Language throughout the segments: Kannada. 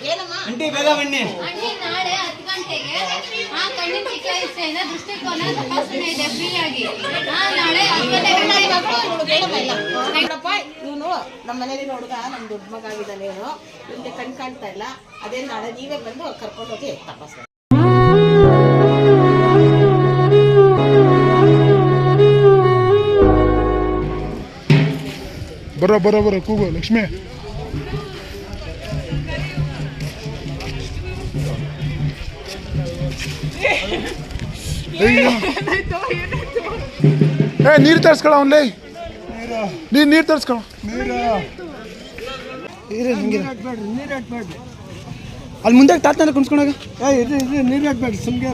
ಅಂಟಿ ಬೇಗ ಬನ್ನಿ. ಅಣ್ಣಿ ನಾಳೆ ಹತ್ತು ಗಂಟೆಗೆ ಆ ಕಣ್ಣಿನ ಚಿಕಿತ್ಸೆಯಿಂದ ದೃಷ್ಟಿಕೋನ ತಪಾಸಣೆ ಇದೆ ಫ್ರೀ ಆಗಿ. ಆ ನಾಳೆ ಹತ್ತು ಗಂಟೆಗೆ ಇವನು ನಮ್ಮ ಮನೇಲಿನ ಹುಡುಗ ನಮ್ಮ ದೊಡ್ಡ ಮಗ ಆಗಿದ್ದಾನೇನು ಹಿಂದೆ ಕಣ್ ಕಾಣ್ತಾ ಇಲ್ಲ. ಅದೇ ನಾಳೆ ನೀವೇ ಬಂದು ಕರ್ಕೊಂಡು ಹೋಗಿ ತಪಾಸಣೆ. ಬರೋ ಬರೋ ಬರೋ ಕೂಗು ಲಕ್ಷ್ಮಿ. ಏ ನೀರು ತರ್ಸ್ಕೊಳ ಅವನ್ಲೇ ನೀರು ನೀರು ತರಿಸ್ಕೊಳ. ಅಲ್ಲಿ ಮುಂದೆ ತಾತನ ಕುಣಿಸ್ಕೊಂಡಾಗ ನೀರು ಹಾಕ್ಬೇಡಿ ಸುಮ್ಗೆ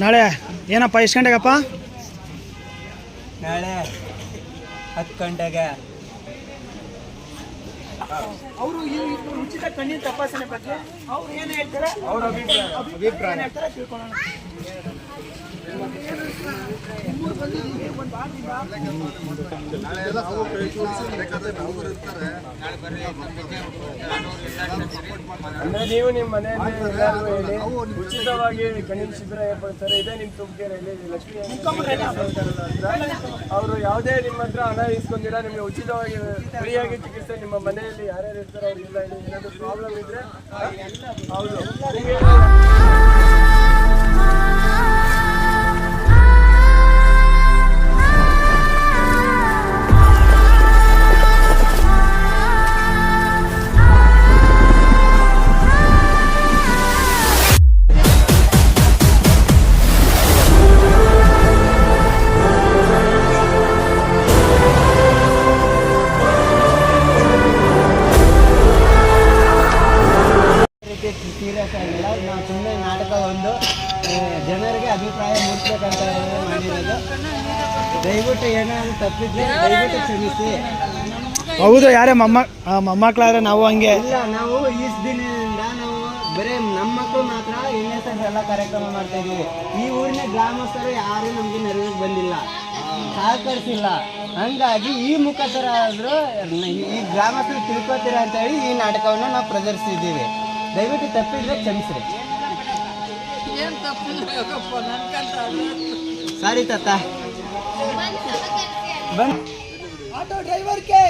ನಾಳೆ ಏನಪ್ಪ ಎಷ್ಟು ಗಂಟೆಗಪ್ಪ? ನಾಳೆ ಹತ್ತು ಗಂಟೆಗೆ. ಅವರು ಉಚಿತ ಕಣ್ಣಿನ ತಪಾಸಣೆ ಬಗ್ಗೆ ಅವ್ರು ಏನು ಹೇಳ್ತಾರೆ? ಅವ್ರ ಅಭಿಪ್ರಾಯ. ಅಭಿಪ್ರಾಯ ಹೇಳ್ತಾರೆ ತಿಳ್ಕೊಳ್ಳೋಣ. ಅಂದ್ರೆ ನೀವು ನಿಮ್ಮ ಮನೆಯಲ್ಲಿ ಉಚಿತವಾಗಿ ಕಣ್ಣಿನ ಶಿಬಿರ ಏರ್ಪಡಿಸ್ತಾರೆ. ಇದೇ ನಿಮ್ಮ ತುಮಕೂರಲ್ಲಿ ಲಕ್ಷ್ಮಿ ಅವರು ಯಾವುದೇ ನಿಮ್ಮ ಹತ್ರ ಹಣ ಇಸ್ಕೊಂಡಿಲ್ಲ, ನಿಮಗೆ ಉಚಿತವಾಗಿ ಫ್ರೀಯಾಗಿ ಚಿಕಿತ್ಸೆ ನಿಮ್ಮ ಮನೆಯಲ್ಲಿ ಯಾರ್ಯಾರು ಇರ್ತಾರೆ ಅವ್ರಿಗೆಲ್ಲ ಏನಾದರೂ ಪ್ರಾಬ್ಲಮ್ ಇದ್ರೆ ಹೌದು. ಸೀರಿಯಸ್ ಆಗಿಲ್ಲ ನಾವು ಸುಮ್ಮನೆ ನಾಟಕ ಒಂದು ಜನರಿಗೆ ಅಭಿಪ್ರಾಯ ಮೂಡಿಸ್ಬೇಕಂತ ಮಾಡಿರೋದು. ದಯವಿಟ್ಟು ಏನಾದರೂ ತಪ್ಪಿದ್ರೆ ದಯವಿಟ್ಟು ಕ್ಷಮಿಸಿ. ಹೌದು ಯಾರೇ ಮೊಮ್ಮ ಮೊಮ್ಮಕ್ಕಳಾದ್ರೆ ನಾವು ಹಂಗೆ. ಇಲ್ಲ ನಾವು ಈ ದಿನದಿಂದ ನಾವು ಬರೀ ನಮ್ಮ ಮಕ್ಕಳು ಮಾತ್ರ ಎನ್ ಎಸ್ ಎಸ್ ಎಲ್ಲ ಕಾರ್ಯಕ್ರಮ ಮಾಡ್ತಾ ಇದೀವಿ ಈ ಊರಿನ ಗ್ರಾಮಸ್ಥರು ಯಾರೂ ನಮಗೆ ನೆರವಿಗೆ ಬಂದಿಲ್ಲ. ಸಹಕರಿಸಿಲ್ಲ. ಹಂಗಾಗಿ ಈ ಮುಖಾಂತರ ಆದರೂ ಈ ಗ್ರಾಮಸ್ಥರು ತಿಳ್ಕೊತೀರ ಅಂತ ಹೇಳಿ ಈ ನಾಟಕವನ್ನು ನಾವು ಪ್ರದರ್ಶಿಸಿದ್ದೀವಿ. ದಯವಿಟ್ಟು ತಪ್ಪಿದ್ರೆ ಕ್ಷಮಿಸ್ರಿ. ಸಾರಿ ತಾತ. ಬನ್ ಆಟೋ ಡ್ರೈವರ್ ಡ್ರೈವರ್ಗೆ.